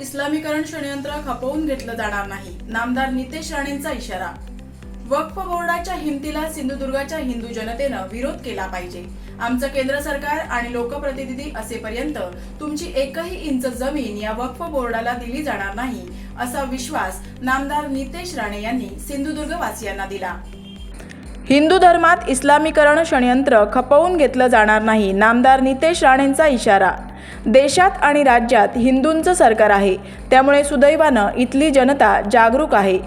इस्लामीकरण षडयंत्र खपवून घेतलं जाणार नाही. नामदार नितेश राणेंचा इशारा. वक्फ बोर्डाच्या हिमतीला सिंधुदुर्गाच्या हिंदू जनतेनं विरोध केला पाहिजे. आमचं केंद्र सरकार आणि लोकप्रतिनिधी असेपर्यंत तुमची एकही इंच जमीन या वक्फ बोर्डाला दिली जाणार नाही असा विश्वास नामदार नितेश राणे यांनी सिंधुदुर्ग वासियांना दिला. हिंदू धर्मात इस्लामीकरण षडयंत्र खपवून घेतलं जाणार नाही नामदार नितेश राणेंचा इशारा. देशात आणि राज्यात हिंदूंचं सरकार आहे त्यामुळे सुदैवानं इथली जनता जागरूक आहे.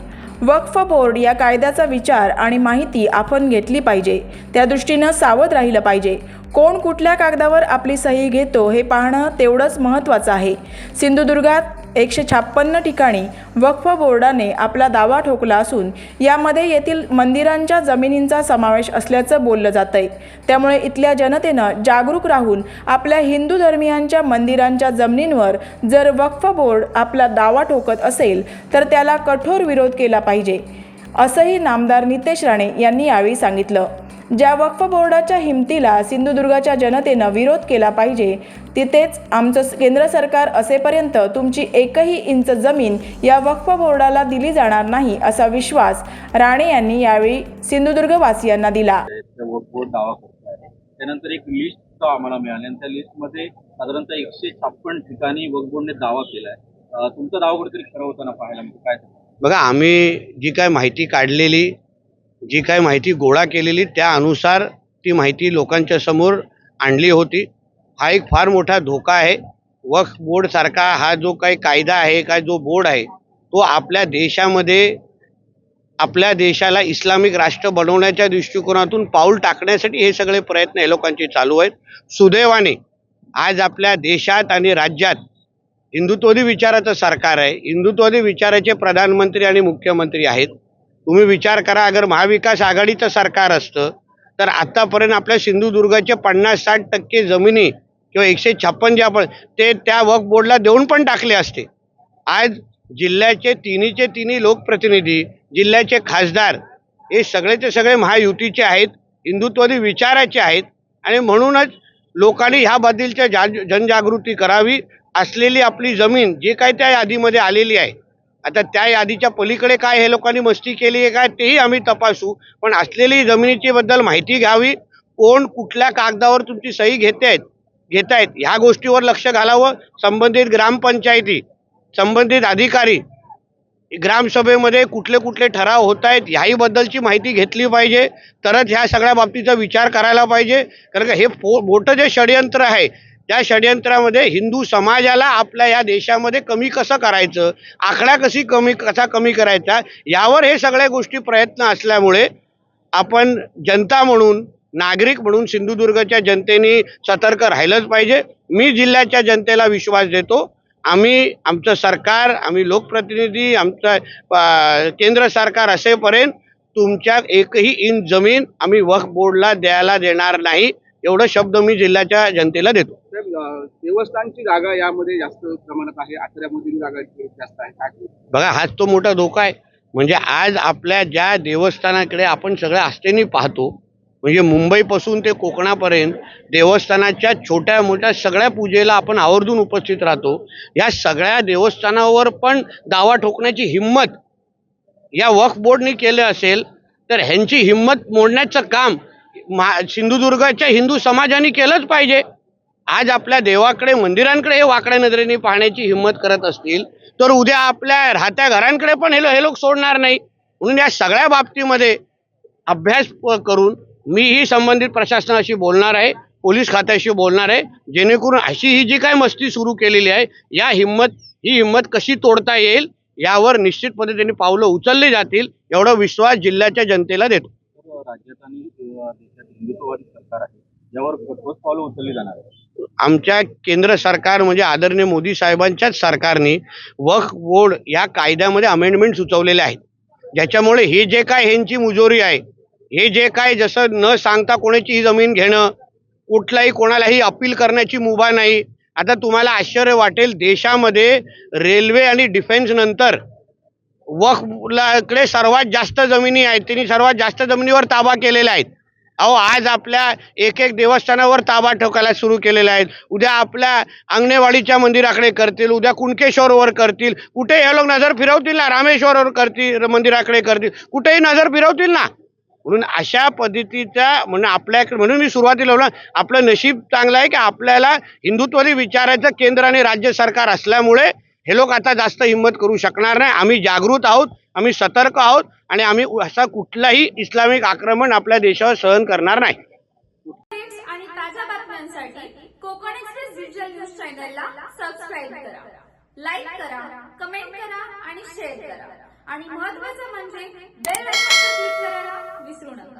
वक्फ बोर्ड या कायद्याचा विचार आणि माहिती आपण घेतली पाहिजे त्या दृष्टीनं सावध राहिलं पाहिजे. कोण कुठल्या कागदावर आपली सही घेतो हे पाहणं तेवढंच महत्त्वाचं आहे. सिंधुदुर्गात एकशे छाप्पन्न ठिकाणी वक्फ बोर्डाने आपला दावा ठोकला असून यामध्ये येथील मंदिरांच्या जमिनींचा समावेश असल्याचं बोललं जात आहे त्यामुळे इथल्या जनतेनं जागरूक राहून आपल्या हिंदू धर्मियांच्या मंदिरांच्या जमिनींवर जर वक्फ बोर्ड आपला दावा ठोकत असेल तर त्याला कठोर विरोध केला पाहिजे असंही नामदार नितेश राणे यांनी यावेळी सांगितलं. ज्या वक्फ बोर्डाच्या हिमतीला सिंधुदुर्गाच्या जनतेनं विरोध केला पाहिजे तिथेच आमचं केंद्र सरकार असेपर्यंत तुमची एकही इंच जमीन या वक्फ बोर्डाला दिली जाणार नाही असा विश्वास राणे यांनी यावेळी दिला. दावा करतो आहे. त्यानंतर एक लिस्ट आम्हाला मिळाली आणि त्या लिस्टमध्ये साधारणतः एकशे छप्पन ठिकाणी वक्फ बोर्डने दावा केलाय. तुमचा दावा कुठेतरी खरं होताना पाहायला म्हणजे काय बघा आम्ही जी काय माहिती काढलेली जी काय माहिती गोळा केलेली त्या अनुसार ती माहिती लोकांच्या समोर आणली होती. हा एक फार मोठा धोका आहे. वक्फ बोर्डसारखा हा जो काही कायदा आहे काय जो बोर्ड आहे तो आपल्या देशामध्ये आपल्या देशाला इस्लामिक राष्ट्र बनवण्याच्या दृष्टिकोनातून पाऊल टाकण्यासाठी हे सगळे प्रयत्न हे लोकांचे चालू आहेत. सुदैवाने आज आपल्या देशात आणि राज्यात हिंदुत्ववादी विचाराचं सरकार आहे. हिंदुत्ववादी विचाराचे प्रधानमंत्री आणि मुख्यमंत्री आहेत. तुम्ही विचार करा अगर महाविकास आघाडीचं सरकार असतं तर आत्तापर्यंत आपल्या सिंधुदुर्गाचे पन्नास साठ टक्के जमिनी किंवा एकशे छप्पन जे आपण ते त्या वक्फ बोर्डला देऊन पण टाकले असते. आज जिल्ह्याचे तिन्हीचे तिन्ही लोकप्रतिनिधी जिल्ह्याचे खासदार हे सगळेचे सगळे महायुतीचे आहेत हिंदुत्ववादी विचाराचे आहेत आणि म्हणूनच लोकांनी ह्याबद्दलच्या जा जनजागृती करावी असलेली आपली जमीन जी काही त्या यादीमध्ये आलेली आहे आता त्या यादीच्या पलीकडे काय हे लोकांनी मस्ती केली आहे काय तेही आम्ही तपासू. पण असलेली जमिनीची बद्दल माहिती घ्यावी. कोण कुठल्या कागदावर तुमची सही घेते आहेत घेत आहेत ह्या गोष्टीवर लक्ष घालावं. संबंधित ग्रामपंचायती संबंधित अधिकारी ग्रामसभेमध्ये कुठले कुठले ठराव होत आहेत ह्याहीबद्दलची माहिती घेतली पाहिजे. तरच ह्या सगळ्या बाबतीचा विचार करायला पाहिजे. कारण का हे फो मोठं जे षडयंत्र आहे त्या षडयंत्रामध्ये हिंदू समाजाला आपल्या या देशामध्ये कमी कसं करायचं आकडा कशी कमी कसा कमी करायचा यावर हे सगळ्या गोष्टी प्रयत्न असल्यामुळे आपण जनता म्हणून नागरिक म्हणून सिंधुदुर्गच्या जनतेने सतर्क राहिलंच पाहिजे. मी जिल्ह्याच्या जनतेला विश्वास देतो. आम्ही आमचं सरकार आम्ही लोकप्रतिनिधी आमचं केंद्र सरकार असेपर्यंत तुमच्या एकही इंच जमीन आम्ही वक्फ बोर्डला द्यायला देणार नाही एवढं शब्द मी जिल्ह्याच्या जनतेला देतो. देवस्थानची जागा यामध्ये जास्त प्रमाणात आहे. आचऱ्यामधील जागा जास्त आहे. काय बघा हाच तो मोठा धोका आहे. म्हणजे आज आपल्या ज्या देवस्थानाकडे आपण सगळ्या आस्थेने पाहतो म्हणजे मुंबईपासून ते कोकणापर्यंत देवस्थानाच्या छोट्या मोठ्या सगळ्या पूजेला आपण आवर्जून उपस्थित राहतो. या सगळ्या देवस्थानावर पण दावा ठोकण्याची हिंमत या वक्फ बोर्डने केलं असेल तर ह्यांची हिंमत मोडण्याचं काम मा सिंधुदुर्गाच्या हिंदू समाजाने केलंच पाहिजे. आज आपल्या देवाकडे मंदिरांकडे हे वाकड्या नजरेने पाहण्याची हिंमत करत असतील तर उद्या आपल्या राहत्या घरांकडे पण हे हे लोक सोडणार नाही. म्हणून या सगळ्या बाबतीमध्ये अभ्यास करून करून मीही संबंधित प्रशासनाशी बोलणार आहे पोलीस खात्याशी बोलणार आहे जेणेकरून अशी ही जी काय मस्ती सुरू केलेली आहे या हिंमत ही हिंमत कशी तोडता येईल यावर निश्चितपणे त्यांनी पावलं उचलली जातील एवढा विश्वास जिल्ह्याच्या जनतेला देतो. राज्यात आणि देशात हिंदुत्ववादी सरकार आहे. यावर ठोस पावलं उचलली जाणार आहे. आमच्या केंद्र सरकार म्हणजे आदरणीय मोदी साहेबांच्याच सरकारने वक्फ बोर्ड या कायद्यामध्ये अमेंडमेंट सुचवलेले आहेत. ज्याच्यामुळे हे जे काय ह्यांची मुजोरी आहे हे जे काय जसं न सांगता कोणाची ही जमीन घेणं कुठलाही कोणालाही अपील करण्याची मुभा नाही. आता तुम्हाला आश्चर्य वाटेल देशामध्ये रेल्वे आणि डिफेन्स नंतर वक्फला सर्वात जास्त जमिनी आहेत त्यांनी सर्वात जास्त जमिनीवर ताबा केलेला आहे. अहो आज आपल्या एक एक देवस्थानावर ताबा ठोकायला सुरू केलेला आहेत. उद्या आपल्या अंगणेवाडीच्या मंदिराकडे करतील उद्या कुणकेश्वरवर करतील. कुठे हे लोक नजर फिरवतील ना? रामेश्वरवर करतील मंदिराकडे करतील. कुठेही नजर फिरवतील ना? म्हणून अशा पद्धतीच्या म्हणून आपल्याकडे म्हणून मी सुरुवातीला बोललो, आपलं नशीब चांगलं आहे की आपल्याला हिंदुत्वरी विचाराचं केंद्र आणि राज्य सरकार असल्यामुळे हे लोक आता जास्त हिंमत करू शकणार नाही. आम्ही जागृत आहोत आम्ही सतर्क आहोत आणि आम्ही असा कुठलाही इस्लामिक आक्रमण आपल्या देशावर सहन करणार नाही. आणि ताज्या बातम्यांसाठी कोकण एक्सप्रेस डिजिटल न्यूज चॅनलला सबस्क्राईब करा. लाईक करा कमेंट करा आणि शेअर करा. आणि म्हणजे बेल आयकॉनवर क्लिक करायला विसरू नका.